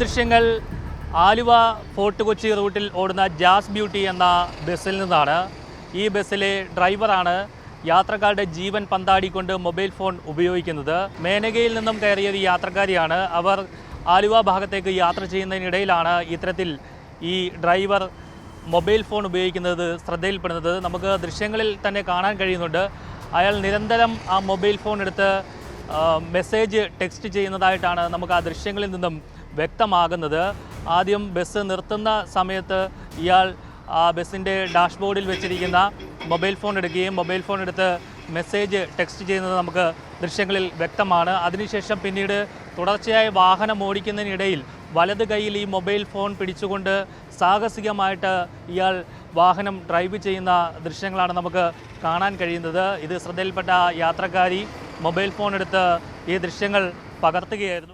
ദൃശ്യങ്ങൾ ആലുവ ഫോർട്ട് കൊച്ചി റൂട്ടിൽ ഓടുന്ന ജാസ് ബ്യൂട്ടി എന്ന ബസ്സിൽ നിന്നാണ് ഈ ബസ്സിലെ ഡ്രൈവറാണ് യാത്രക്കാരുടെ ജീവൻ പന്താടിക്കൊണ്ട് മൊബൈൽ ഫോൺ ഉപയോഗിക്കുന്നത്. മേനകയിൽ നിന്നും കയറിയ ഒരു യാത്രക്കാരിയാണ് അവർ ആലുവ ഭാഗത്തേക്ക് യാത്ര ചെയ്യുന്നതിനിടയിലാണ് ഇത്തരത്തിൽ ഈ ഡ്രൈവർ മൊബൈൽ ഫോൺ ഉപയോഗിക്കുന്നത് ശ്രദ്ധയിൽപ്പെടുന്നത്. നമുക്ക് ദൃശ്യങ്ങളിൽ തന്നെ കാണാൻ കഴിയുന്നുണ്ട്. അയാൾ നിരന്തരം ആ മൊബൈൽ ഫോൺ എടുത്ത് മെസ്സേജ് ടെക്സ്റ്റ് ചെയ്യുന്നതായിട്ടാണ് നമുക്ക് ആ ദൃശ്യങ്ങളിൽ നിന്നും വ്യക്തമാകുന്നത്. ആദ്യം ബസ് നിർത്തുന്ന സമയത്ത് ഇയാൾ ആ ബസ്സിന്റെ ഡാഷ്ബോർഡിൽ വെച്ചിരിക്കുന്ന മൊബൈൽ ഫോൺ എടുക്കുകയും മൊബൈൽ ഫോൺ എടുത്ത് മെസ്സേജ് ടെക്സ്റ്റ് ചെയ്യുന്നത് നമുക്ക് ദൃശ്യങ്ങളിൽ വ്യക്തമാണ്. അതിനുശേഷം പിന്നീട് തുടർച്ചയായി വാഹനം ഓടിക്കുന്നതിനിടയിൽ വലത് കൈയിൽ ഈ മൊബൈൽ ഫോൺ പിടിച്ചുകൊണ്ട് സാഹസികമായിട്ട് ഇയാൾ വാഹനം ഡ്രൈവ് ചെയ്യുന്ന ദൃശ്യങ്ങളാണ് നമുക്ക് കാണാൻ കഴിയുന്നത്. ഇത് ശ്രദ്ധയിൽപ്പെട്ട യാത്രക്കാരി മൊബൈൽ ഫോൺ എടുത്ത് ഈ ദൃശ്യങ്ങൾ പകർത്തുകയായിരുന്നു.